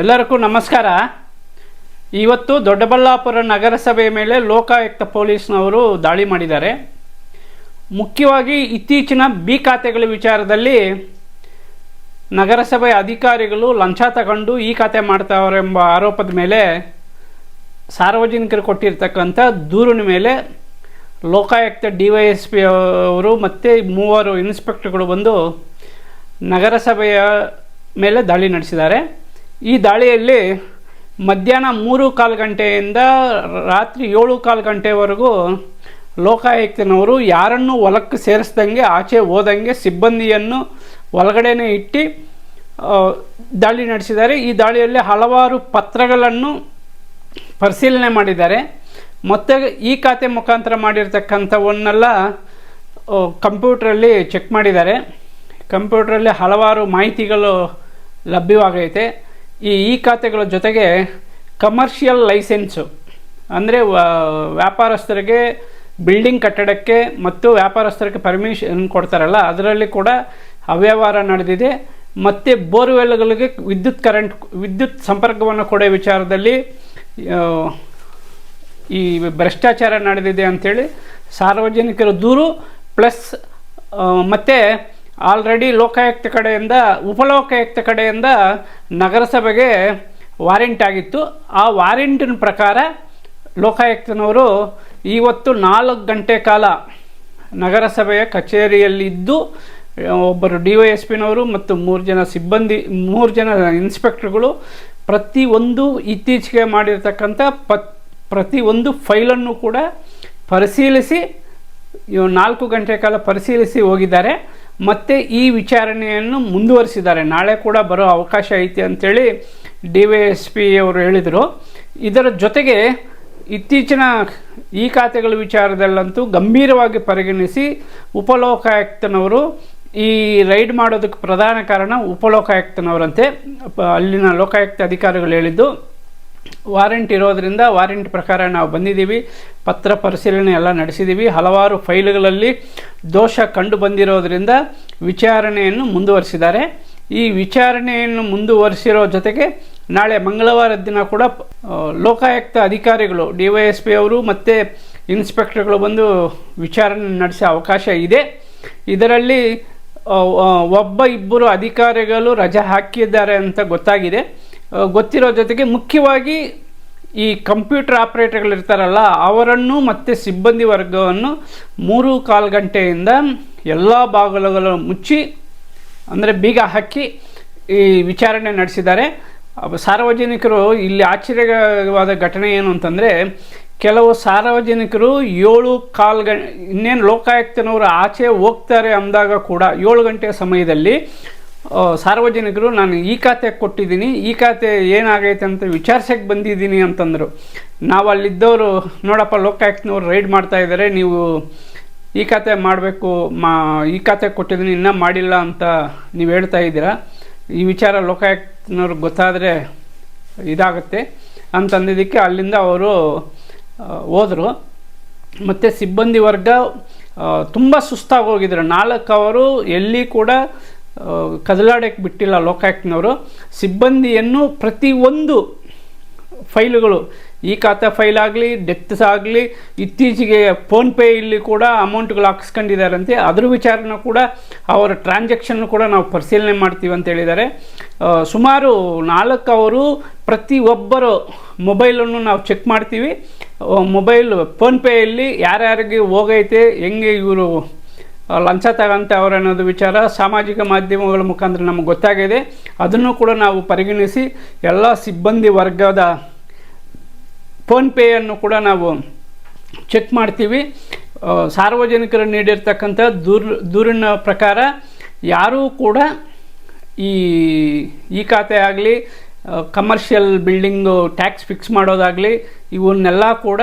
ಎಲ್ಲರಿಗೂ ನಮಸ್ಕಾರ. ಇವತ್ತು ದೊಡ್ಡಬಳ್ಳಾಪುರ ನಗರಸಭೆಯ ಮೇಲೆ ಲೋಕಾಯುಕ್ತ ಪೊಲೀಸ್ನವರು ದಾಳಿ ಮಾಡಿದ್ದಾರೆ. ಮುಖ್ಯವಾಗಿ ಇತ್ತೀಚಿನ ಬಿ ಖಾತೆಗಳ ವಿಚಾರದಲ್ಲಿ ನಗರಸಭೆ ಅಧಿಕಾರಿಗಳು ಲಂಚ ತಗೊಂಡು ಈ ಖಾತೆ ಮಾಡ್ತಾವರೆಂಬ ಆರೋಪದ ಮೇಲೆ ಸಾರ್ವಜನಿಕರು ಕೊಟ್ಟಿರ್ತಕ್ಕಂಥ ದೂರಿನ ಮೇಲೆ Lokayukta D Y S P ಅವರು ಮತ್ತು ಮೂವರು ಇನ್ಸ್ಪೆಕ್ಟರ್ಗಳು ಬಂದು ನಗರಸಭೆಯ ಮೇಲೆ ದಾಳಿ ನಡೆಸಿದ್ದಾರೆ. ಈ ದಾಳಿಯಲ್ಲಿ ಮಧ್ಯಾಹ್ನ ಮೂರು ಕಾಲು ಗಂಟೆಯಿಂದ ರಾತ್ರಿ ಏಳು ಕಾಲು ಗಂಟೆವರೆಗೂ ಲೋಕಾಯುಕ್ತನವರು ಯಾರನ್ನೂ ಹೊಲಕ್ಕೆ ಸೇರಿಸ್ದಂಗೆ, ಆಚೆ ಹೋದಂಗೆ ಸಿಬ್ಬಂದಿಯನ್ನು ಒಳಗಡೆನೇ ಇಟ್ಟು ದಾಳಿ ನಡೆಸಿದ್ದಾರೆ. ಈ ದಾಳಿಯಲ್ಲಿ ಹಲವಾರು ಪತ್ರಗಳನ್ನು ಪರಿಶೀಲನೆ ಮಾಡಿದ್ದಾರೆ. ಮತ್ತು ಈ ಖಾತೆ ಮುಖಾಂತರ ಮಾಡಿರ್ತಕ್ಕಂಥವನ್ನೆಲ್ಲ ಕಂಪ್ಯೂಟ್ರಲ್ಲಿ ಚೆಕ್ ಮಾಡಿದ್ದಾರೆ. ಕಂಪ್ಯೂಟ್ರಲ್ಲಿ ಹಲವಾರು ಮಾಹಿತಿಗಳು ಲಭ್ಯವಾಗೈತೆ. ಈ ಈ ಖಾತೆಗಳ ಜೊತೆಗೆ ಕಮರ್ಷಿಯಲ್ ಲೈಸೆನ್ಸು ಅಂದರೆ ವ್ಯಾಪಾರಸ್ಥರಿಗೆ ಬಿಲ್ಡಿಂಗ್ ಕಟ್ಟಡಕ್ಕೆ ಮತ್ತು ವ್ಯಾಪಾರಸ್ಥರಿಗೆ ಪರ್ಮಿಷನ್ ಕೊಡ್ತಾರಲ್ಲ, ಅದರಲ್ಲಿ ಕೂಡ ಅವ್ಯವಹಾರ ನಡೆದಿದೆ. ಮತ್ತು ಬೋರ್ವೆಲ್ಗಳಿಗೆ ವಿದ್ಯುತ್ ಕರೆಂಟ್ ವಿದ್ಯುತ್ ಸಂಪರ್ಕವನ್ನು ಕೊಡೋ ವಿಚಾರದಲ್ಲಿ ಈ ಭ್ರಷ್ಟಾಚಾರ ನಡೆದಿದೆ ಅಂಥೇಳಿ ಸಾರ್ವಜನಿಕರ ದೂರು, ಪ್ಲಸ್ ಮತ್ತು ಆಲ್ರೆಡಿ ಲೋಕಾಯುಕ್ತ ಕಡೆಯಿಂದ, ಉಪಲೋಕಾಯುಕ್ತ ಕಡೆಯಿಂದ ನಗರಸಭೆಗೆ ವಾರೆಂಟ್ ಆಗಿತ್ತು. ಆ ವಾರೆಂಟಿನ ಪ್ರಕಾರ ಲೋಕಾಯುಕ್ತನವರು ಇವತ್ತು ನಾಲ್ಕು ಗಂಟೆ ಕಾಲ ನಗರಸಭೆಯ ಕಚೇರಿಯಲ್ಲಿದ್ದು, ಒಬ್ಬರು ಡಿ ವೈ ಎಸ್ ಪಿನವರು ಮತ್ತು ಮೂರು ಜನ ಸಿಬ್ಬಂದಿ, ಮೂರು ಜನ ಇನ್ಸ್ಪೆಕ್ಟರ್ಗಳು ಪ್ರತಿಯೊಂದು ಇತ್ತೀಚೆಗೆ ಮಾಡಿರ್ತಕ್ಕಂಥ ಪತ್ ಪ್ರತಿಯೊಂದು ಫೈಲನ್ನು ಕೂಡ ಪರಿಶೀಲಿಸಿ ನಾಲ್ಕು ಗಂಟೆ ಕಾಲ ಪರಿಶೀಲಿಸಿ ಹೋಗಿದ್ದಾರೆ. ಮತ್ತು ಈ ವಿಚಾರಣೆಯನ್ನು ಮುಂದುವರಿಸಿದ್ದಾರೆ. ನಾಳೆ ಕೂಡ ಬರೋ ಅವಕಾಶ ಐತೆ ಅಂಥೇಳಿ ಡಿ ವೈ ಎಸ್ ಪಿ ಅವರು ಹೇಳಿದರು. ಇದರ ಜೊತೆಗೆ ಇತ್ತೀಚಿನ ಈ ಖಾತೆಗಳ ವಿಚಾರದಲ್ಲಂತೂ ಗಂಭೀರವಾಗಿ ಪರಿಗಣಿಸಿ ಉಪಲೋಕಾಯುಕ್ತನವರು ಈ ರೈಡ್ ಮಾಡೋದಕ್ಕೆ ಪ್ರಧಾನ ಕಾರಣ ಉಪಲೋಕಾಯುಕ್ತನವರಂತೆ. ಅಲ್ಲಿನ ಲೋಕಾಯುಕ್ತ ಅಧಿಕಾರಿಗಳು ಹೇಳಿದ್ದು ವಾರೆಂಟ್ ಇರೋದರಿಂದ ವಾರೆಂಟ್ ಪ್ರಕಾರ ನಾವು ಬಂದಿದ್ದೀವಿ. ಪತ್ರ ಪರಿಶೀಲನೆ ಎಲ್ಲ ನಡೆಸಿದ್ದೀವಿ. ಹಲವಾರು ಫೈಲ್ಗಳಲ್ಲಿ ದೋಷ ಕಂಡು ಬಂದಿರೋದರಿಂದ ವಿಚಾರಣೆಯನ್ನು ಮುಂದುವರಿಸಿದ್ದಾರೆ. ಈ ವಿಚಾರಣೆಯನ್ನು ಮುಂದುವರಿಸಿರೋ ಜೊತೆಗೆ ನಾಳೆ ಮಂಗಳವಾರದ ದಿನ ಕೂಡ ಲೋಕಾಯುಕ್ತ ಅಧಿಕಾರಿಗಳು, ಡಿ ವೈ ಎಸ್ ಪಿ ಅವರು ಮತ್ತು ಇನ್ಸ್ಪೆಕ್ಟರ್ಗಳು ಬಂದು ವಿಚಾರಣೆ ನಡೆಸೋ ಅವಕಾಶ ಇದೆ. ಇದರಲ್ಲಿ ಒಬ್ಬ ಇಬ್ಬರು ಅಧಿಕಾರಿಗಳು ರಜೆ ಹಾಕಿದ್ದಾರೆ ಅಂತ ಗೊತ್ತಾಗಿದೆ. ಗೊತ್ತಿರೋ ಜೊತೆಗೆ ಮುಖ್ಯವಾಗಿ ಈ ಕಂಪ್ಯೂಟರ್ ಆಪ್ರೇಟರ್ಗಳಿರ್ತಾರಲ್ಲ, ಅವರನ್ನು ಮತ್ತು ಸಿಬ್ಬಂದಿ ವರ್ಗವನ್ನು ಮೂರು ಕಾಲು ಗಂಟೆಯಿಂದ ಎಲ್ಲ ಬಾಗಿಲುಗಳು ಮುಚ್ಚಿ, ಅಂದರೆ ಬೀಗ ಹಾಕಿ ಈ ವಿಚಾರಣೆ ನಡೆಸಿದ್ದಾರೆ. ಸಾರ್ವಜನಿಕರು ಇಲ್ಲಿ ಆಶ್ಚರ್ಯವಾದ ಘಟನೆ ಏನು ಅಂತಂದರೆ, ಕೆಲವು ಸಾರ್ವಜನಿಕರು ಏಳು ಕಾಲು ಗಂ, ಇನ್ನೇನು ಲೋಕಾಯುಕ್ತನವರು ಆಚೆ ಹೋಗ್ತಾರೆ ಅಂದಾಗ ಕೂಡ ಏಳು ಗಂಟೆ ಸಮಯದಲ್ಲಿ ಸಾರ್ವಜನಿಕರು, ನಾನು ಈ ಖಾತೆ ಕೊಟ್ಟಿದ್ದೀನಿ, ಈ ಖಾತೆ ಏನಾಗೈತೆ ಅಂತ ವಿಚಾರಿಸಕ್ಕೆ ಬಂದಿದ್ದೀನಿ ಅಂತಂದರು. ನಾವು ಅಲ್ಲಿದ್ದವರು, ನೋಡಪ್ಪ, ಲೋಕಾಯುಕ್ತನವ್ರು ರೈಡ್ ಮಾಡ್ತಾ ಇದ್ದಾರೆ ನೀವು ಈ ಖಾತೆ ಮಾಡಬೇಕು, ಮಾ, ಈ ಖಾತೆ ಕೊಟ್ಟಿದ್ದೀನಿ, ಇನ್ನೂ ಮಾಡಿಲ್ಲ ಅಂತ ನೀವು ಹೇಳ್ತಾ ಇದ್ದೀರಾ? ಈ ವಿಚಾರ ಲೋಕಾಯುಕ್ತನವ್ರಿಗೆ ಗೊತ್ತಾದರೆ ಇದಾಗುತ್ತೆ ಅಂತಂದಿದ್ದಕ್ಕೆ ಅಲ್ಲಿಂದ ಅವರು ಹೋದರು. ಮತ್ತು ಸಿಬ್ಬಂದಿ ವರ್ಗ ತುಂಬ ಸುಸ್ತಾಗಿ ಹೋಗಿದ್ರು. ನಾಲ್ಕು ಅವರು ಎಲ್ಲಿ ಕೂಡ ಕದಲಾಡಕ್ಕೆ ಬಿಟ್ಟಿಲ್ಲ ಲೋಕಾಯುಕ್ತನವರು ಸಿಬ್ಬಂದಿಯನ್ನು ಪ್ರತಿಯೊಂದು ಫೈಲುಗಳು, ಈ ಖಾತಾ ಫೈಲ್ ಆಗಲಿ ಡೆತ್ಸ್ ಆಗಲಿ, ಇತ್ತೀಚೆಗೆ ಫೋನ್ಪೇ ಇಲ್ಲಿ ಕೂಡ ಅಮೌಂಟ್ಗಳು ಹಾಕ್ಸ್ಕೊಂಡಿದ್ದಾರಂತೆ. ಅದ್ರ ವಿಚಾರನ ಕೂಡ ಅವರ ಟ್ರಾನ್ಸಾಕ್ಷನ್ ಕೂಡ ನಾವು ಪರಿಶೀಲನೆ ಮಾಡ್ತೀವಿ ಅಂತ ಹೇಳಿದ್ದಾರೆ. ಸುಮಾರು ನಾಲ್ಕು ಅವರು ಪ್ರತಿಯೊಬ್ಬರು ಮೊಬೈಲನ್ನು ನಾವು ಚೆಕ್ ಮಾಡ್ತೀವಿ. ಮೊಬೈಲ್ ಫೋನ್ಪೇಯಲ್ಲಿ ಯಾರ್ಯಾರಿಗೆ ಹೋಗೈತೆ, ಹೆಂಗೆ ಇವರು ಲಂಚ ತಗೊಂತ ಅವ್ರು ಅನ್ನೋದು ವಿಚಾರ, ಸಾಮಾಜಿಕ ಮಾಧ್ಯಮಗಳ ಮುಖಾಂತರ ನಮಗೆ ಗೊತ್ತಾಗಿದೆ. ಅದನ್ನು ಕೂಡ ನಾವು ಪರಿಗಣಿಸಿ ಎಲ್ಲ ಸಿಬ್ಬಂದಿ ವರ್ಗದ ಫೋನ್ಪೇಯನ್ನು ಕೂಡ ನಾವು ಚೆಕ್ ಮಾಡ್ತೀವಿ. ಸಾರ್ವಜನಿಕರು ನೀಡಿರ್ತಕ್ಕಂಥ ದೂರ್, ದೂರಿನ ಪ್ರಕಾರ ಯಾರೂ ಕೂಡ ಈ ಈ ಖಾತೆ ಆಗಲಿ ಕಮರ್ಷಿಯಲ್ ಬಿಲ್ಡಿಂಗು ಟ್ಯಾಕ್ಸ್ ಫಿಕ್ಸ್ ಮಾಡೋದಾಗಲಿ, ಇವನ್ನೆಲ್ಲ ಕೂಡ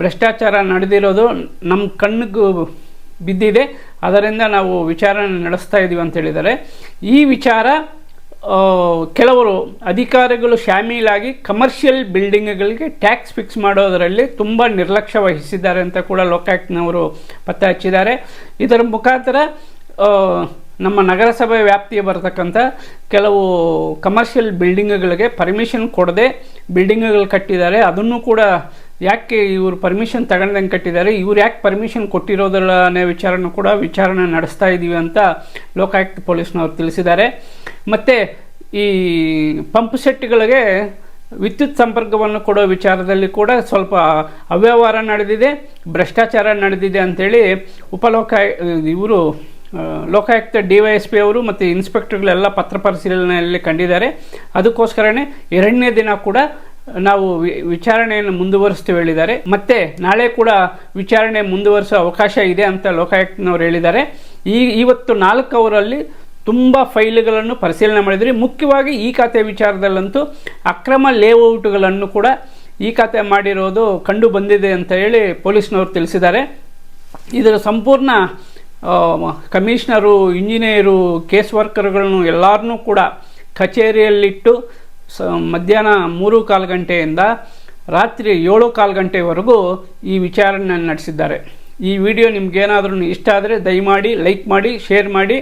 ಭ್ರಷ್ಟಾಚಾರ ನಡೆದಿರೋದು ನಮ್ಮ ಕಣ್ಣಿಗೂ ಬಿದ್ದಿದೆ. ಅದರಿಂದ ನಾವು ವಿಚಾರಣೆ ನಡೆಸ್ತಾ ಇದ್ದೀವಿ ಅಂತ ಹೇಳಿದರೆ ಈ ವಿಚಾರ ಕೆಲವರು ಅಧಿಕಾರಿಗಳು ಶಾಮೀಲಾಗಿ ಕಮರ್ಷಿಯಲ್ ಬಿಲ್ಡಿಂಗ್ಗಳಿಗೆ ಟ್ಯಾಕ್ಸ್ ಫಿಕ್ಸ್ ಮಾಡೋದರಲ್ಲಿ ತುಂಬ ನಿರ್ಲಕ್ಷ್ಯ ವಹಿಸಿದ್ದಾರೆ ಅಂತ ಕೂಡ ಲೋಕಾಯುಕ್ತನವರು ಪತ್ತೆ ಹಚ್ಚಿದ್ದಾರೆ. ಇದರ ಮುಖಾಂತರ ನಮ್ಮ ನಗರಸಭೆ ವ್ಯಾಪ್ತಿಗೆ ಬರತಕ್ಕಂಥ ಕೆಲವು ಕಮರ್ಷಿಯಲ್ ಬಿಲ್ಡಿಂಗ್ಗಳಿಗೆ ಪರ್ಮಿಷನ್ ಕೊಡದೆ ಬಿಲ್ಡಿಂಗ್ಗಳು ಕಟ್ಟಿದ್ದಾರೆ. ಅದನ್ನು ಕೂಡ ಯಾಕೆ ಇವರು ಪರ್ಮಿಷನ್ ತಗೊಂಡಂಗೆ ಕಟ್ಟಿದ್ದಾರೆ? ಇವ್ರು ಯಾಕೆ ಪರ್ಮಿಷನ್ ಕೊಟ್ಟಿರೋದಿಲ್ಲ ವಿಚಾರನೂ ಕೂಡ ವಿಚಾರಣೆ ನಡೆಸ್ತಾ ಇದ್ದೀವಿ ಅಂತ ಲೋಕಾಯುಕ್ತ ಪೊಲೀಸ್ನವರು ತಿಳಿಸಿದ್ದಾರೆ. ಮತ್ತು ಈ ಪಂಪ್ ಸೆಟ್ಗಳಿಗೆ ವಿದ್ಯುತ್ ಸಂಪರ್ಕವನ್ನು ಕೊಡೋ ವಿಚಾರದಲ್ಲಿ ಕೂಡ ಸ್ವಲ್ಪ ಅವ್ಯವಹಾರ ನಡೆದಿದೆ, ಭ್ರಷ್ಟಾಚಾರ ನಡೆದಿದೆ ಅಂಥೇಳಿ ಉಪಲೋಕಾಯ ಇವರು Lokayukta D Y S P ಅವರು ಮತ್ತು ಇನ್ಸ್ಪೆಕ್ಟರ್ಗಳೆಲ್ಲ ಪತ್ರ ಪರಿಶೀಲನೆಯಲ್ಲಿ ಕಂಡಿದ್ದಾರೆ. ಅದಕ್ಕೋಸ್ಕರನೇ ಎರಡನೇ ದಿನ ಕೂಡ ನಾವು ವಿಚಾರಣೆಯನ್ನು ಮುಂದುವರಿಸ್ತೀವಿ ಹೇಳಿದ್ದಾರೆ. ಮತ್ತೆ ನಾಳೆ ಕೂಡ ವಿಚಾರಣೆ ಮುಂದುವರಿಸೋ ಅವಕಾಶ ಇದೆ ಅಂತ ಲೋಕಾಯುಕ್ತನವರು ಹೇಳಿದ್ದಾರೆ. ಈ, ಇವತ್ತು ನಾಲ್ಕು ಅವರಲ್ಲಿ ತುಂಬ ಫೈಲ್ಗಳನ್ನು ಪರಿಶೀಲನೆ ಮಾಡಿದ್ರಿ. ಮುಖ್ಯವಾಗಿ ಈ ಖಾತೆ ವಿಚಾರದಲ್ಲಂತೂ ಅಕ್ರಮ ಲೇಔಟ್ಗಳನ್ನು ಕೂಡ ಈ ಖಾತೆ ಮಾಡಿರೋದು ಕಂಡು ಬಂದಿದೆ ಅಂತ ಹೇಳಿ ಪೊಲೀಸ್ನವರು ತಿಳಿಸಿದ್ದಾರೆ. ಇದರ ಸಂಪೂರ್ಣ ಕಮಿಷನರು, ಇಂಜಿನಿಯರು, ಕೇಸ್ ವರ್ಕರ್ಗಳನ್ನು ಎಲ್ಲರನ್ನೂ ಕೂಡ ಕಚೇರಿಯಲ್ಲಿಟ್ಟು ಸ, ಮಧ್ಯಾಹ್ನ ಮೂರು ಕಾಲು ಗಂಟೆಯಿಂದ ರಾತ್ರಿ ಏಳು ಕಾಲು ಗಂಟೆವರೆಗೂ ಈ ವಿಚಾರಣೆ ನಡೆಸಿದ್ದಾರೆ. ಈ ವಿಡಿಯೋ ನಿಮ್ಗೇನಾದ್ರೂ ಇಷ್ಟ ಆದರೆ ದಯಮಾಡಿ ಲೈಕ್ ಮಾಡಿ, ಶೇರ್ ಮಾಡಿ.